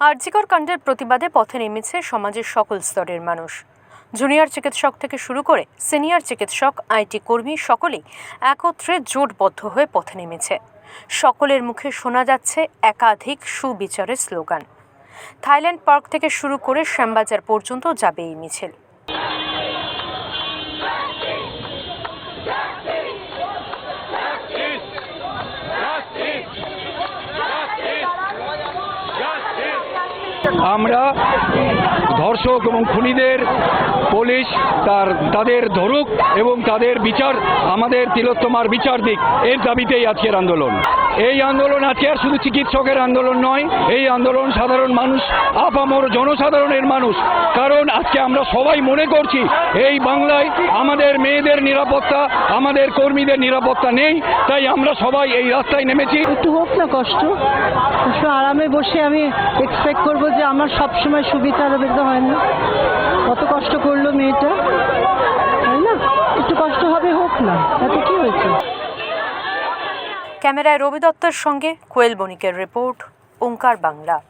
আরজিকর কাণ্ডের প্রতিবাদে পথে নেমেছে সমাজের সকল স্তরের মানুষ। জুনিয়র চিকিৎসক থেকে শুরু করে সিনিয়র চিকিৎসক, আইটি কর্মী সকলেই একত্রে জোটবদ্ধ হয়ে পথে নেমেছে। সকলের মুখে শোনা যাচ্ছে একাধিক সুবিচারের স্লোগান। থাইল্যান্ড পার্ক থেকে শুরু করে শ্যামবাজার পর্যন্ত যাবে এই মিছিল। আমরা ধর্ষক এবং খুনিদের পুলিশ তার, তাদের ধরুক এবং তাদের বিচার, আমাদের তিলোত্তমার বিচার দিক। এর দাবিতেই আজকের আন্দোলন। এই আন্দোলন আজকে আর শুধু চিকিৎসকের আন্দোলন নয়, এই আন্দোলন সাধারণ মানুষ, আপামর জনসাধারণের মানুষ। কারণ আজকে আমরা সবাই মনে করছি, এই বাংলায় আমাদের মেয়েদের নিরাপত্তা, আমাদের কর্মীদের নিরাপত্তা নেই, তাই আমরা সবাই এই রাস্তায় নেমেছি। একটু হোক না কষ্ট। বসে আমি এক্সপেক্ট করব যে আমার সব সময় সুবিধা তো হয় না। কত কষ্ট করল মেয়েটা। তাই না? একটু কষ্ট হবে হোক না। এত কি হয়েছে? ক্যামেরায় রবি দত্তর সঙ্গে কোয়েল বণিকের রিপোর্ট, ওঙ্কার বাংলা।